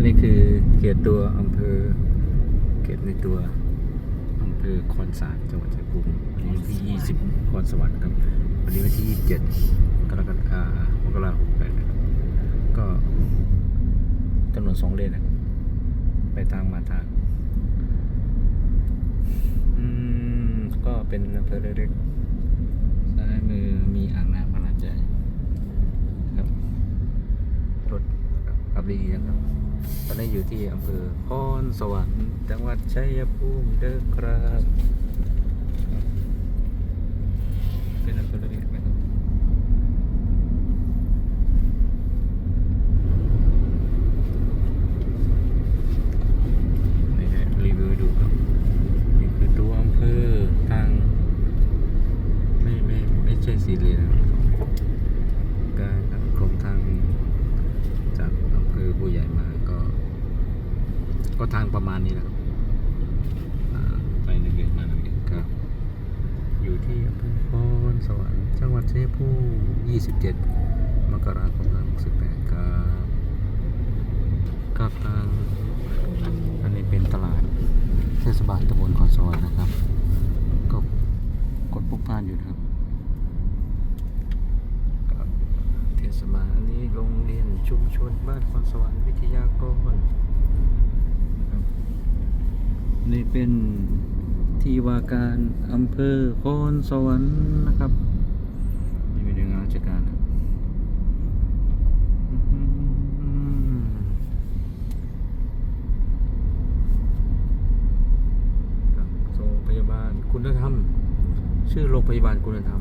อันนี้คือเขตตัวอำเภอเขตในตัวอำเภอคอนสารจังหวัดชัยภูมิวันนี้วันที่ 20คอนสวรรค์ครับ วันนี้วันที่27กรกฎาคมมกราคม68นะครับก็ถนนสองเลนนะครับไปทางมาทาง อืม ก็เป็นอำเภอเล็กๆซ้ายมือมีอ่างน้ำขนาดใหญ่ครับ รถ ขับดีนะครับ ตอนนี้อยู่ที่อำเภอพรสวรรค์จังหวัดชัยภูมิเด้อครับเป็นอำเภอเล็กๆนะครับนี่ฮะรีวิวให้ดูครับนี่คือตัวอำเภอทาง ไม่ไม่ไม่ใช่สี่เลนนะครับการทางกรมทาง จากอำเภอบัวใหญ่มาก็ ก็ทางประมาณนี้นะครับไปหนึ่งเลนมาหนึ่งเลนครับ อยู่ที่อำเภอพรสวรรค์จังหวัดเชัยงภูมิ27 มกราคม2568ครับกับทางอันนี้เป็นตลาดเทศบาลตำบลคอนสวรรค์นะครับ ก็กดพลุกพล่านอยู่นะครับกับเทศบาลอันนี้โรงเรียนชุมชนบ้านคอนสวรรค์วิทยากรนะครับ นี่เป็นที่ว่าการอำเภอคอนสวรรค์นะครับ นี่เป็นหน่วยงานราชการนะครับอื้อหือครับโรงพยาบาลคุณธรรม ชื่อโรงพยาบาลคุณธรรม